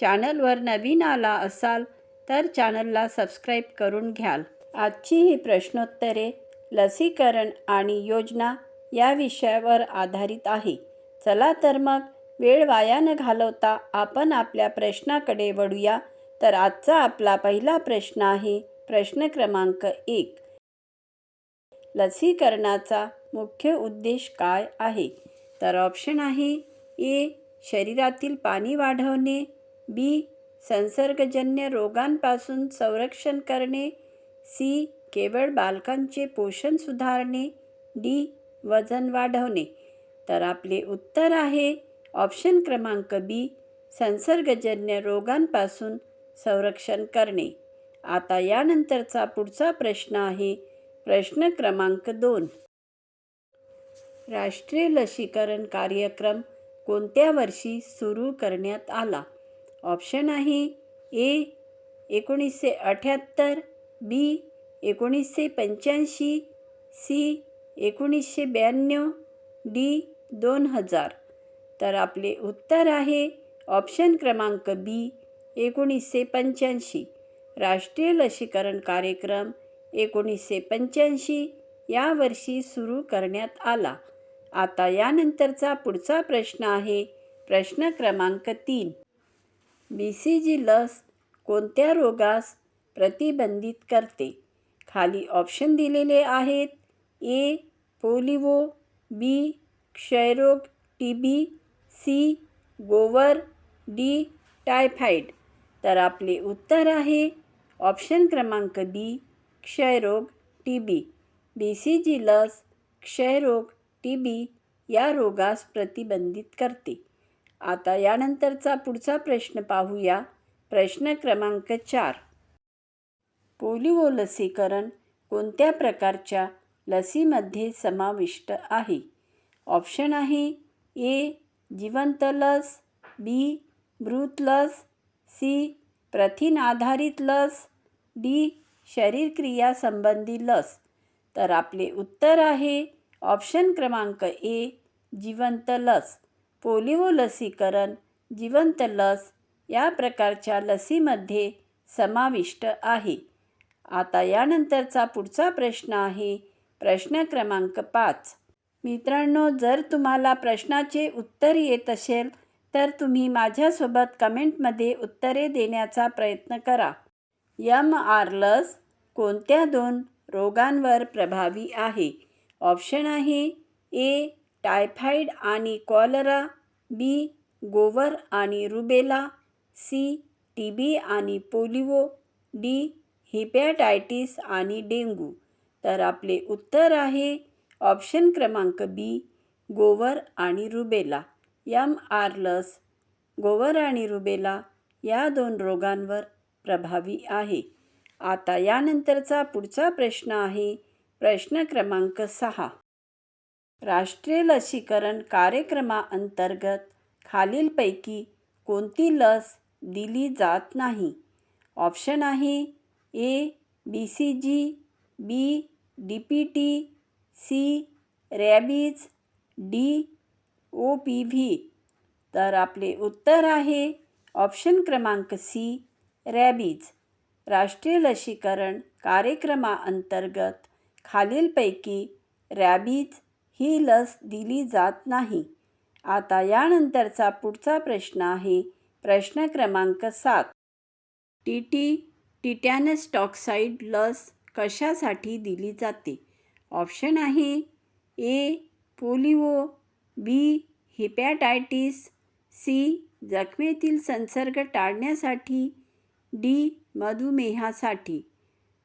चॅनलवर नवीन आला असाल तर चॅनलला सबस्क्राईब करून घ्याल. आजची ही प्रश्नोत्तरे लसीकरण आणि योजना या विषयावर आधारित आहे. चला तर मग वेळ वाया न घालवता आपण आपल्या प्रश्नाकडे वळूया. तर आजचा आपला पहिला प्रश्न आहे प्रश्न क्रमांक एक. लसीकरणाचा मुख्य उद्देश काय आहे? तर ऑप्शन आहे ए शरीरातील पाणी वाढवणे बी संसर्गजन्य रोगांपासून संरक्षण करणे. सी केवळ बालकांचे पोषण सुधारणे. डी वजन वाढवणे. तर आपले उत्तर आहे ऑप्शन क्रमांक बी संसर्गजन्य रोगांपासून संरक्षण करणे. आता यानंतरचा पुढचा प्रश्न आहे. प्रश्न क्रमांक दोन. राष्ट्रीय लसीकरण कार्यक्रम कोणत्या वर्षी सुरू करण्यात आला? ऑप्शन आहे ए एकोणीसशे अठ्याहत्तर बी एकोणीसशे पंच्याऐंशी सी एकोणीसशे ब्याण्णव डी दोन हजार. तर आपले उत्तर आहे ऑप्शन क्रमांक बी एकोणीसशे पंच्याऐंशी. राष्ट्रीय लसीकरण कार्यक्रम एकोणीसशे पंच्याऐंशी या वर्षी सुरू करण्यात आला. आता यानंतरचा पुढचा प्रश्न आहे प्रश्न क्रमांक तीन. बी सी जी लस कोणत्या रोगास प्रतिबंधित करते? खाली ऑप्शन दिलेले आहेत. A polio. बी क्षयरोग. टी बी सी गोवर. डी टायफाईड तर आपले उत्तर आहे ऑप्शन क्रमांक बी क्षयरोग. टी बी बी सी जी लस क्षयरोग. टी बी या रोगास प्रतिबंधित करते. आता यानंतरचा पुढचा प्रश्न पाहूया. प्रश्न क्रमांक चार. पोलिओ लसीकरण कोणत्या प्रकारच्या लसीमध्ये समाविष्ट आहे? ऑप्शन आहे ए जिवंत लस बी मृत लस सी प्रथिन आधारित लस डी शरीरक्रिया संबंधी लस. तर आपले उत्तर आहे ऑप्शन क्रमांक ए जिवंत लस. पोलिओ लसीकरण जिवंत लस या प्रकारच्या लसीमध्ये समाविष्ट आहे. आता यानंतरचा पुढचा प्रश्न आहे प्रश्न क्रमांक पाच. मित्रांनो जर तुम्हाला प्रश्नाचे उत्तर येत असेल तर तुम्ही माझ्यासोबत कमेंटमध्ये उत्तरे देण्याचा प्रयत्न करा. यम आर लस कोणत्या दोन रोगांवर प्रभावी आहे? ऑप्शन आहे ए टायफाईड आणि कॉलरा बी गोवर आणि रुबेला सी टी बी आणि पोलिओ डी हिपॅटायटिस आणि डेंगू. तर आपले उत्तर आहे ऑप्शन क्रमांक बी गोवर आणि रुबेला. यम आर लस गोवर आणि रुबेला या दोन रोगांवर प्रभावी आहे. आता यानंतरचा पुढचा प्रश्न आहे प्रश्न क्रमांक सहा. राष्ट्रीय लसीकरण कार्यक्रमाअंतर्गत खालीलपैकी कोणती लस दिली जात नाही? ऑप्शन आहे A B C G B D P T C rabies D O P V. तर आपले उत्तर आहे ऑप्शन क्रमांक सी रॅबीज. राष्ट्रीय लसीकरण कार्यक्रमाअंतर्गत खालीलपैकी रॅबीज ही लस दिली जात नाही. आता यानंतरचा पुढचा प्रश्न आहे प्रश्न क्रमांक सात. टी टी टिटॅनस टॉक्साईड लस कशासाठी दिली जाते? ऑप्शन आहे A polio B hepatitis C जखमेतील संसर्ग टाळण्यासाठी डी मधुमेहासाठी.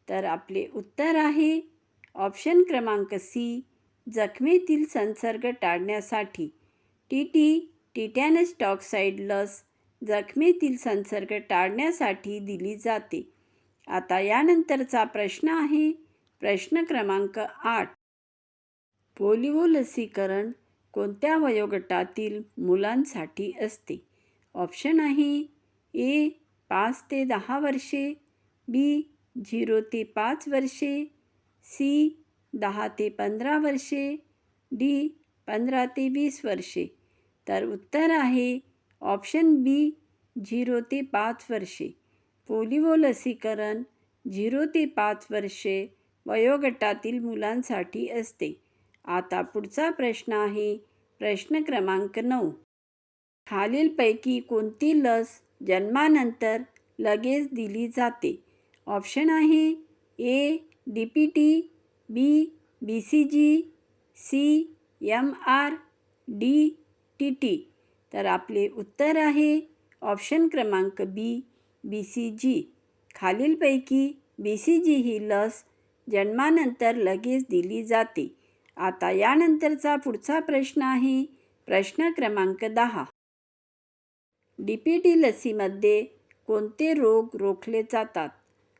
तर आपले उत्तर आहे ऑप्शन क्रमांक सी जखमेतील संसर्ग टाळण्यासाठी टी टी टिटॅनस टॉक्साईड लस जखमेतील संसर्ग टाळण्यासाठी दिली जाते. आता यानंतरचा प्रश्न आहे प्रश्न क्रमांक आठ. पोलिओ लसीकरण कोणत्या वयोगटातील मुलांसाठी असते? ऑप्शन आहे ए पाच ते दहा वर्षे बी झिरो ते पाच वर्षे सी दहा ते पंधरा वर्षे डी पंधरा ते वीस वर्षे. तर उत्तर आहे ऑप्शन बी झिरो ते पाच वर्षे. पोलिओ लसीकरण झिरो ते पाच वर्षे वयोगटातील मुलांसाठी असते. आता पुढचा प्रश्न आहे प्रश्न क्रमांक नऊ. खालीलपैकी कोणती लस जन्मानंतर लगेच दिली जाते? ऑप्शन आहे A D P T B B C G C M R D T T तर आपले उत्तर आहे ऑप्शन क्रमांक बी बी सी जी खालीलपैकी बी सी जी ही लस जन्मानंतर लगेच दिली जाते. आता यानंतरचा पुढचा प्रश्न आहे. प्रश्न क्रमांक दहा. डी पी टी लसीमध्ये कोणते रोग रोखले जातात?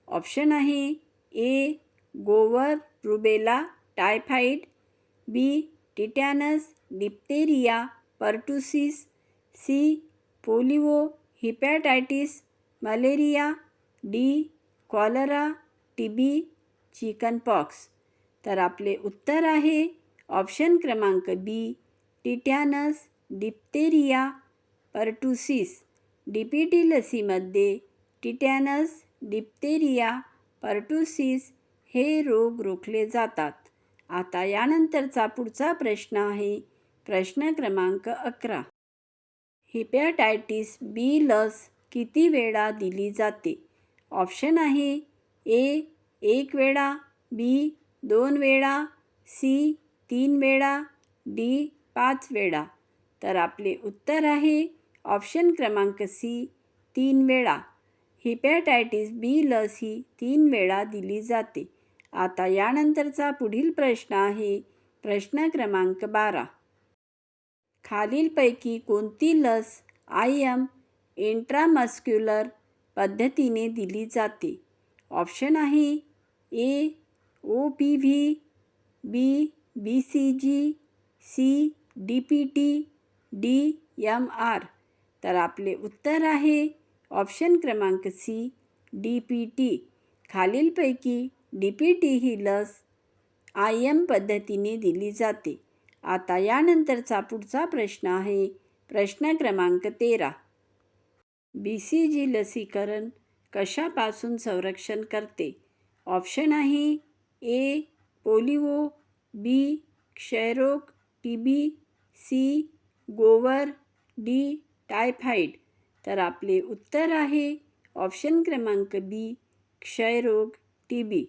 ऑप्शन आहे ए गोवर rubella typhoid B tetanus diphtheria pertussis C polio hepatitis malaria D cholera TB chickenpox. तर आपले उत्तर आहे ऑप्शन क्रमांक B tetanus diphtheria pertussis. D P T लसीमध्ये tetanus diphtheria pertussis हे रोग रोखले जातात. आता यानंतरचा पुढचा प्रश्न आहे. प्रश्न क्रमांक अकरा. हिपॅटायटिस बी लस किती वेळा दिली जाते? ऑप्शन आहे ए एक वेळा बी दोन वेळा सी तीन वेळा डी पाच वेळा. तर आपले उत्तर आहे ऑप्शन क्रमांक सी तीन वेळा. हिपॅटायटिस बी लस ही तीन वेळा दिली जाते. आता यानंतरचा पुढील प्रश्न आहे. प्रश्न क्रमांक बारा. खालीलपैकी कोणती लस आय एम इंट्रामस्क्युलर पद्धतीने दिली जाते? ऑप्शन आहे A O P V B B C G C D P T D M R तर आपले उत्तर आहे ऑप्शन क्रमांक सी डी पी टी खालीलपैकी डी पी टी ही लस आय एम पद्धतीने दिली जाते. आता यानंतरचा पुढचा प्रश्न आहे. प्रश्न क्रमांक तेरा. बी सी जी लसीकरण कशापासून संरक्षण करते? ऑप्शन आहे ए पोलिओ बी क्षयरोग टी बी सी गोवर डी टायफाईड. तर आपले उत्तर आहे ऑप्शन क्रमांक बी क्षयरोग टी बी.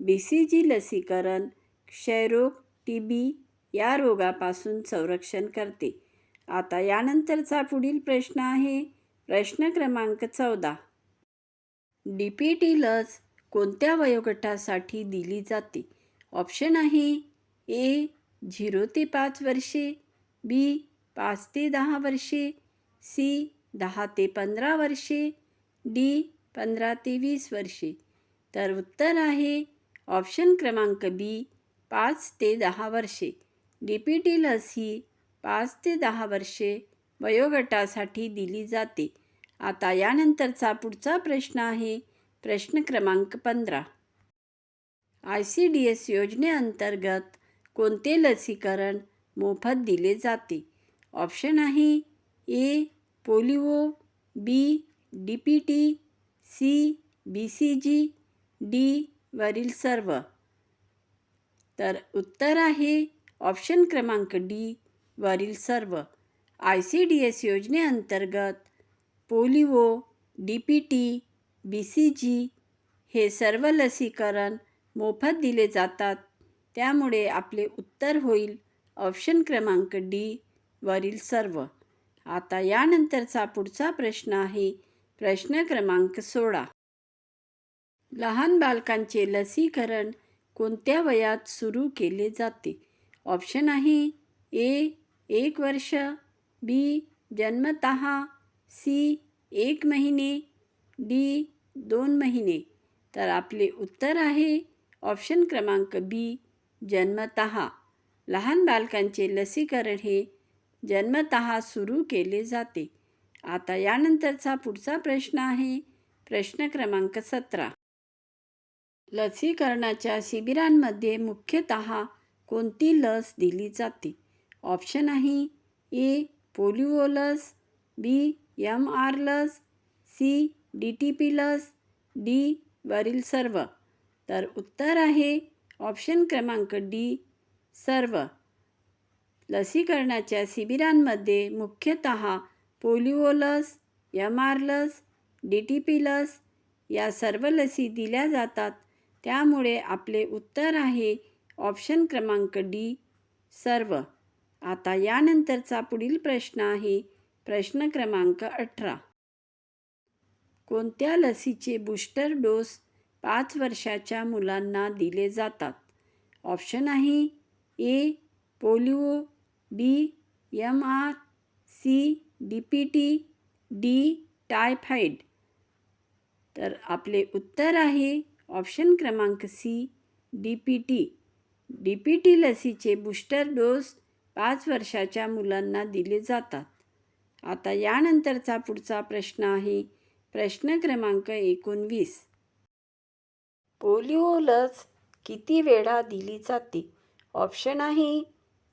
बी सी जी लसीकरण क्षयरोग टी बी या रोगापासून संरक्षण करते. आता यानंतरचा पुढील प्रश्न आहे. प्रश्न क्रमांक चौदा. डी पी टी लस कोणत्या वयोगटासाठी दिली जाते? ऑप्शन आहे ए झिरो ते पाच वर्षे बी पाच ते दहा वर्षे सी दहा ते पंधरा वर्षे डी पंधरा ते वीस वर्षे. तर उत्तर आहे ऑप्शन क्रमांक बी पाच ते दहा वर्षे. डी पी टी लस ही पाच ते दहा वर्षे वयोगटासाठी दिली जाते. आता यानंतरचा पुढचा प्रश्न आहे प्रश्न क्रमांक पंधरा. आय सी डी एस योजनेअंतर्गत कोणते लसीकरण मोफत दिले जाते? ऑप्शन आहे A polio B D P T C B C G D वरील सर्व. तर उत्तर आहे ऑप्शन क्रमांक डी वरील सर्व. आय सी डी एस योजनेअंतर्गत polio D P T B C G हे सर्व लसीकरण मोफत दिले जातात. त्यामुळे आपले उत्तर होईल ऑप्शन क्रमांक डी वरील सर्व. आता यानंतरचा पुढचा प्रश्न आहे प्रश्न क्रमांक सोळा. लहान बालकांचे लसीकरण कोणत्या वयात सुरू केले जाते? ऑप्शन आहे ए एक वर्ष बी जन्मत सी एक महिने डी दोन महिने. तर आपले उत्तर आहे ऑप्शन क्रमांक बी जन्मतः. लहान बालकांचे लसीकरण हे जन्मतः सुरू केले जाते. आता यानंतरचा पुढचा प्रश्न आहे. प्रश्न क्रमांक सतरा. लसीकरणाच्या शिबिरांमध्ये मुख्यतः कोणती लस दिली जाते? ऑप्शन आहे ए पोलिओ लस बी एम आर लस सी डी टी पी लस डी वरील सर्व. तर उत्तर आहे ऑप्शन क्रमांक डी सर्व. लसीकरणाच्या शिबिरांमध्ये मुख्यतः पोलिओ लस एम आर लस डी टी पी लस या सर्व लसी दिल्या जातात. त्यामुळे आपले उत्तर आहे ऑप्शन क्रमांक डी सर्व. आता यानंतरचा पुढील प्रश्न आहे प्रश्न क्रमांक अठरा. कोणत्या लसीचे बूस्टर डोस पाच वर्षाच्या मुलांना दिले जातात? ऑप्शन आहे A polio B M R C D P T D typhoid तर आपले उत्तर आहे ऑप्शन क्रमांक C D P T D P T लसीचे बूस्टर डोस पाच वर्षाच्या मुलांना दिले जातात. आता यानंतरचा पुढचा प्रश्न आहे. प्रश्न क्रमांक एकोणवीस. पोलिओ लस किती वेळा दिली जाते? ऑप्शन आहे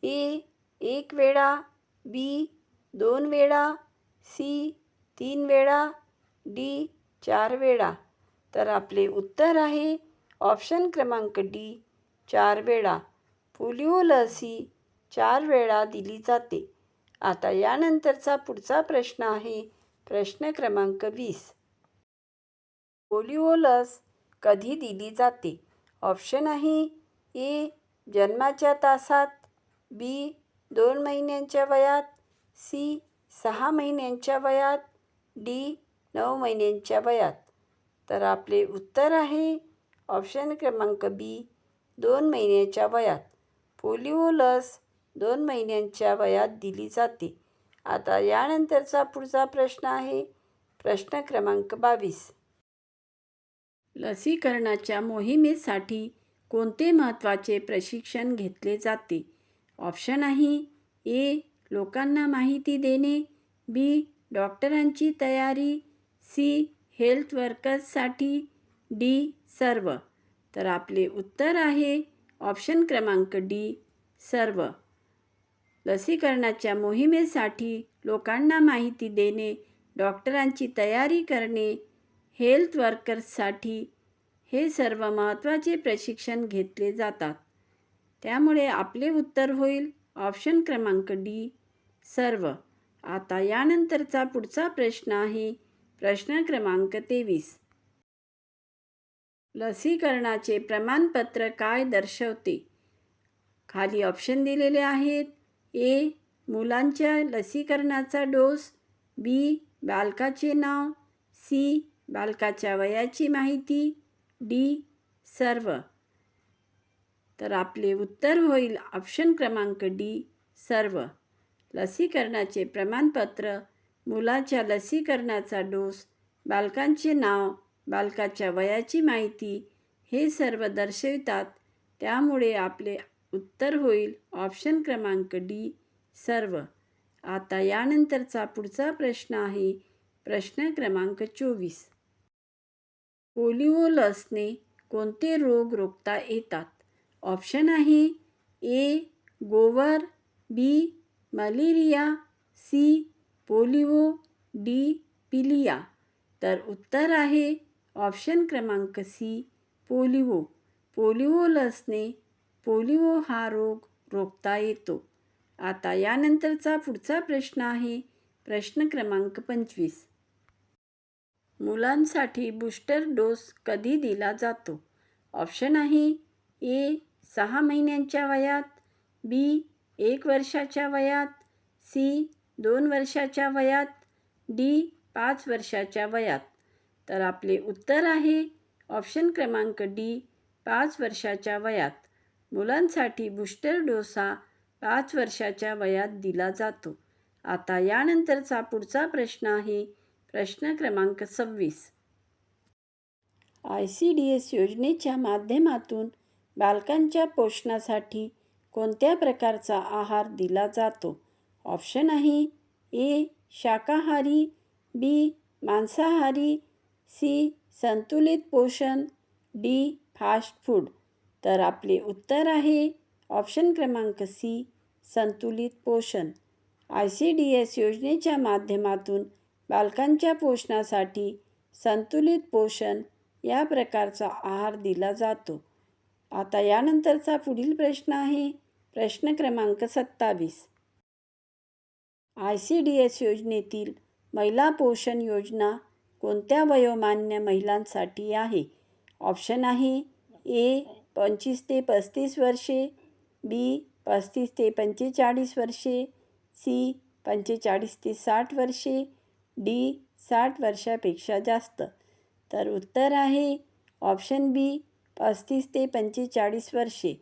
ए एक वेळा बी दोन वेळा सी तीन वेळा डी चार वेळा. तर आपले उत्तर आहे ऑप्शन क्रमांक डी चार वेळा. पोलिओ लस ही चार वेळा दिली जाते. आता यानंतरचा पुढचा प्रश्न आहे प्रश्न क्रमांक वीस. पोलिओ लस कधी दिली जाते? ऑप्शन आहे ए जन्माच्या तासात बी दोन महिन्यांच्या वयात सी सहा महिन्यांच्या वयात डी नऊ महिन्यांच्या वयात. तर आपले उत्तर आहे ऑप्शन क्रमांक बी दोन महिन्याच्या वयात. पोलिओ लस दोन महिन्यांच्या वयात दिली जाते. आता यानंतरचा पुढचा प्रश्न आहे. प्रश्न क्रमांक बावीस. लसीकरणाच्या मोहिमेसाठी कोणते महत्त्वाचे प्रशिक्षण घेतले जाते? ऑप्शन आहे ए लोकांना माहिती देणे बी डॉक्टरांची तयारी सी हेल्थ वर्कर्ससाठी डी सर्व. तर आपले उत्तर आहे ऑप्शन क्रमांक डी सर्व. लसीकरणाच्या मोहिमेसाठी लोकांना माहिती देणे डॉक्टरांची तयारी करणे हेल्थ वर्कर्ससाठी हे सर्व महत्त्वाचे प्रशिक्षण घेतले जातात. त्यामुळे आपले उत्तर होईल ऑप्शन क्रमांक डी सर्व. आता यानंतरचा पुढचा प्रश्न आहे प्रश्न क्रमांक तेवीस. लसीकरणाचे प्रमाणपत्र काय दर्शवते? खाली ऑप्शन दिलेले आहेत. ए मुलांच्या लसीकरणाचा डोस बी बालकाचे नाव. सी बालकाच्या वयाची माहिती. डी सर्व. तर आपले उत्तर होईल ऑप्शन क्रमांक डी सर्व. लसीकरणाचे प्रमाणपत्र मुलाच्या लसीकरणाचा डोस बालकांचे नाव बालकाच्या वयाची माहिती हे सर्व दर्शवितात. त्यामुळे आपले उत्तर होईल ऑप्शन क्रमांक डी सर्व. आता यानंतरचा पुढचा प्रश्न आहे. प्रश्न क्रमांक चोवीस. पोलिओ लसने कोणते रोग रोखता येतात? ऑप्शन आहे ए गोवर B malaria C polio D पिलिया. तर उत्तर आहे ऑप्शन क्रमांक सी पोलिओ. पोलिओ लसने पोलिओ हा रोग रोखता येतो. आता यानंतरचा पुढचा प्रश्न आहे प्रश्न क्रमांक पंचवीस. मुलांसाठी बूस्टर डोस कधी दिला जातो? ऑप्शन आहे ए सहा महिन्यांच्या वयात बी एक वर्षाच्या वयात सी दोन वर्षाच्या वयात डी पाच वर्षाच्या वयात. तर आपले उत्तर आहे ऑप्शन क्रमांक डी पाच वर्षाच्या वयात. मुलांसाठी बूस्टर डोस हा पाच वर्षाच्या वयात दिला जातो. आता यानंतरचा पुढचा प्रश्न आहे प्रश्न क्रमांक सव्वीस. आय सी डी एस योजनेच्या माध्यमातून बालकांच्या पोषणासाठी कोणत्या प्रकारचा आहार दिला जातो? ऑप्शन आहे ए शाकाहारी बी मांसाहारी सी संतुलित पोषण डी फास्ट फूड. तर आपले उत्तर आहे ऑप्शन क्रमांक सी संतुलित पोषण. आय सी डी एस योजनेच्या माध्यमातून बालकांच्या पोषणासाठी संतुलित पोषण या प्रकारचा आहार दिला जातो. आता यानंतरचा पुढील प्रश्न आहे. प्रश्न क्रमांक सत्तावीस. आय सी डी एस योजनेतील महिला पोषण योजना कोणत्या वयोमान्य महिलांसाठी आहे? ऑप्शन आहे ए पंचवीस ते पस्तीस वर्षे बी पस्तीस ते पंचेचाळीस वर्षे सी पंचेचाळीस ते साठ वर्षे डी साठ वर्षापेक्षा जास्त. तर उत्तर आहे ऑप्शन बी पस्तीस ते पंचेचाळीस वर्षे.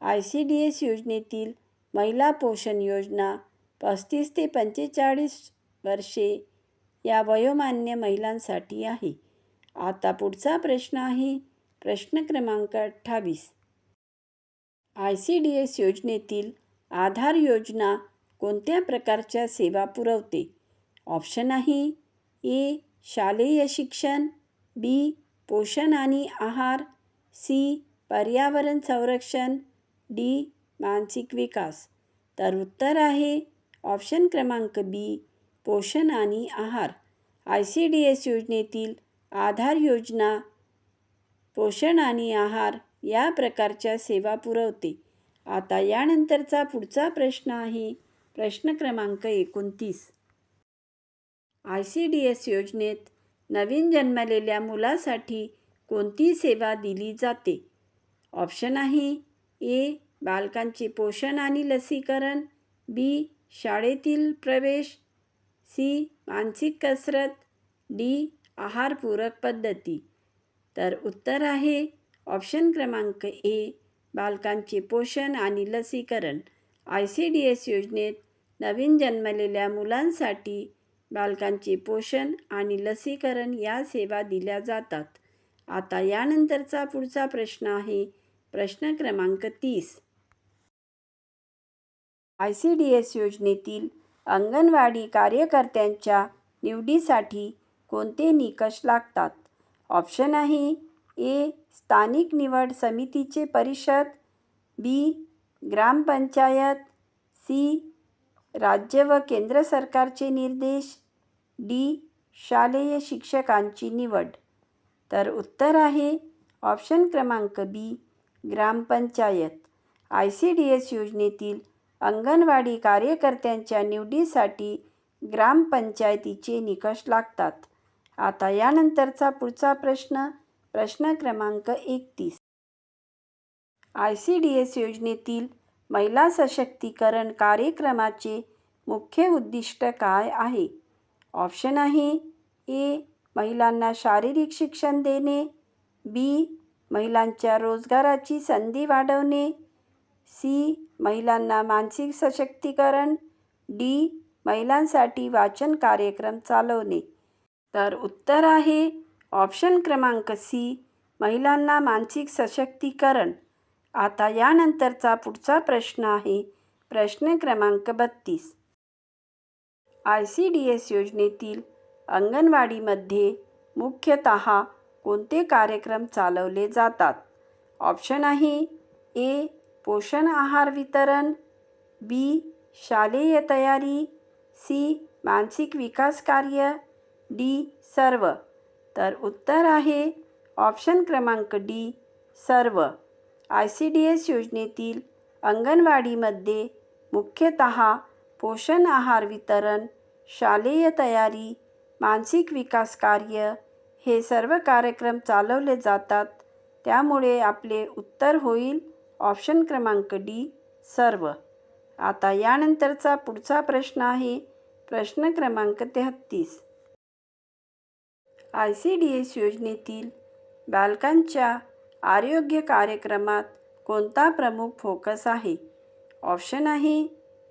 आय सी डी एस योजनेतील महिला पोषण योजना पस्तीस ते पंचेचाळीस वर्षे या वयोमान्य महिलांसाठी आहे. आता पुढचा प्रश्न आहे प्रश्न क्रमांक अठ्ठावीस. आय सी डी एस योजनेतील आधार योजना कोणत्या प्रकारच्या सेवा पुरवते? ऑप्शन आहे ए शालेय शिक्षण बी पोषण आणि आहार सी पर्यावरण संरक्षण डी मानसिक विकास. तर उत्तर आहे ऑप्शन क्रमांक बी पोषण आणि आहार. आय सी डी एस योजनेतील आधार योजना पोषण आणि आहार या प्रकारच्या सेवा पुरवते. आता यानंतरचा पुढचा प्रश्न आहे प्रश्न क्रमांक एकोणतीस. आय सी डी एस योजनेत नवीन जन्मलेल्या मुलासाठी कोणती सेवा दिली जाते? ऑप्शन आहे ए बालकांचे पोषण आणि लसीकरण बी शाळेतील प्रवेश सी. मानसिक कसरत डी. आहारपूरक पद्धती. तर उत्तर आहे ऑप्शन क्रमांक ए बालकांचे पोषण आणि लसीकरण. आय सी डी एस योजनेत नवीन जन्मलेल्या मुलांसाठी बालकांचे पोषण आणि लसीकरण या सेवा दिल्या जातात. आता यानंतरचा पुढचा प्रश्न आहे प्रश्न क्रमांक तीस. आय सी डी एस योजनेतील अंगणवाडी कार्यकर्त्यांच्या निवडीसाठी कोणते निकष लागतात? ऑप्शन आहे ए स्थानिक निवड समितीचे परिषद बी ग्रामपंचायत सी राज्य व केंद्र सरकारचे निर्देश डी शालेय शिक्षकांची निवड. तर उत्तर आहे ऑप्शन क्रमांक B gram panchayat I C D S योजनेतील अंगणवाडी कार्यकर्त्यांच्या निवडीसाठी ग्रामपंचायतीचे निकष लागतात. आता यानंतरचा पुढचा प्रश्न प्रश्न क्रमांक एकतीस. आय सी डी एस योजनेतील महिला सशक्तीकरण कार्यक्रमाचे मुख्य उद्दिष्ट काय आहे? ऑप्शन आहे ए महिलांना शारीरिक शिक्षण देणे बी महिलांच्या रोजगाराची संधी वाढवणे सी महिलांना मानसिक सशक्तीकरण डी महिलांसाठी वाचन कार्यक्रम चालवणे. तर उत्तर आहे ऑप्शन क्रमांक सी महिलांना मानसिक सशक्तीकरण. आता यानंतरचा पुढचा प्रश्न आहे प्रश्न क्रमांक बत्तीस. आय सी डी एस योजनेतील अंगणवाडीमध्ये मुख्यतः कोणते कार्यक्रम चालवले जातात? ऑप्शन आहे ए पोषण आहार वितरण बी शालेय तयारी सी मानसिक विकास कार्य डी सर्व. तर उत्तर आहे ऑप्शन क्रमांक डी सर्व. आय सी डी एस योजनेतील अंगणवाडीमध्ये मुख्यतः पोषण आहार वितरण शालेय तयारी मानसिक विकास कार्य हे सर्व कार्यक्रम चालवले जातात. त्यामुळे आपले उत्तर होईल ऑप्शन क्रमांक डी सर्व. आता यानंतरचा पुढचा प्रश्न आहे. प्रश्न क्रमांक तेहत्तीस. आय सी डी एस योजनेतील बालकांच्या आरोग्य कार्यक्रमात कोणता प्रमुख फोकस आहे? ऑप्शन आहे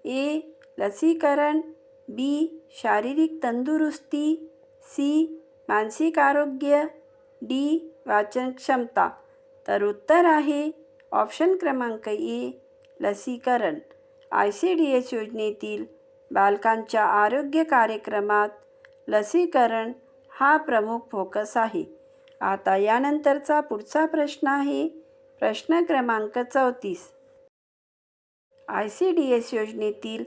ए लसीकरण बी शारीरिक तंदुरुस्ती सी मानसिक आरोग्य डी वाचन क्षमता तर उत्तर आहे ऑप्शन क्रमांक ए लसीकरण. आय सी डी एस योजनेतील बालकांच्या आरोग्य कार्यक्रमात लसीकरण हा प्रमुख फोकस आहे. आता यानंतरचा पुढचा प्रश्न आहे. प्रश्न क्रमांक चौतीस. आय सी डी एस योजनेतील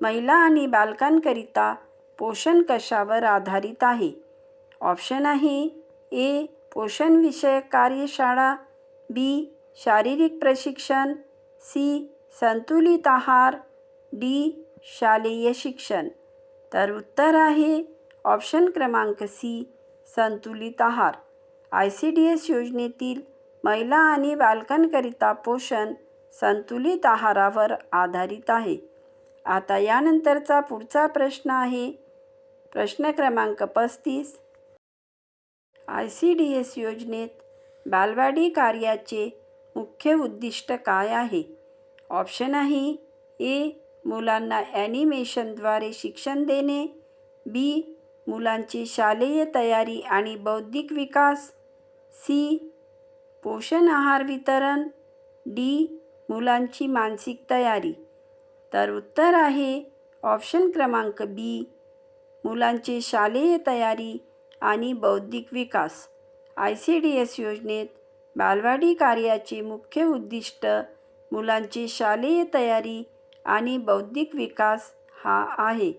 महिला आणि बालकांकरिता पोषण कशावर आधारित आहे? ऑप्शन आहे ए पोषणविषयक कार्यशाळा बी शारीरिक प्रशिक्षण सी. संतुलित आहार डी. शालेय शिक्षण. तर उत्तर आहे ऑप्शन क्रमांक सी संतुलित आहार. आय सी डी एस योजनेतील महिला आणि बालकांकरिता पोषण संतुलित आहारावर आधारित आहे. आता यानंतरचा पुढचा प्रश्न आहे. प्रश्न क्रमांक पस्तीस. आय सी डी एस योजनेत बालवाडी कार्याचे मुख्य उद्दिष्ट काय आहे? ऑप्शन आहे ए मुलांना ॲनिमेशनद्वारे शिक्षण देणे बी मुलांची शालेय तयारी आणि बौद्धिक विकास सी पोषण आहार वितरण डी मुलांची मानसिक तयारी. तर उत्तर आहे ऑप्शन क्रमांक बी मुलांची शालेय तयारी आणि बौद्धिक विकास. आय सी डी एस योजनेत बालवाडी कार्याचे मुख्य उद्दिष्ट मुलांची शालेय तयारी आणि बौद्धिक विकास हा आहे.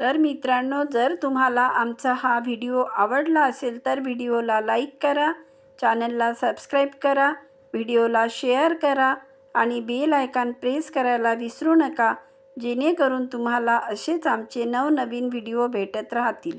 तर मित्रांनो जर तुम्हाला आमचा हा व्हिडिओ आवडला असेल तर व्हिडिओला लाईक करा चॅनलला सबस्क्राईब करा व्हिडिओला शेअर करा आणि बेल आयकॉन प्रेस करायला विसरू नका जेणेकरून तुम्हाला असेच आमचे नवनवीन व्हिडिओ भेटत राहतील.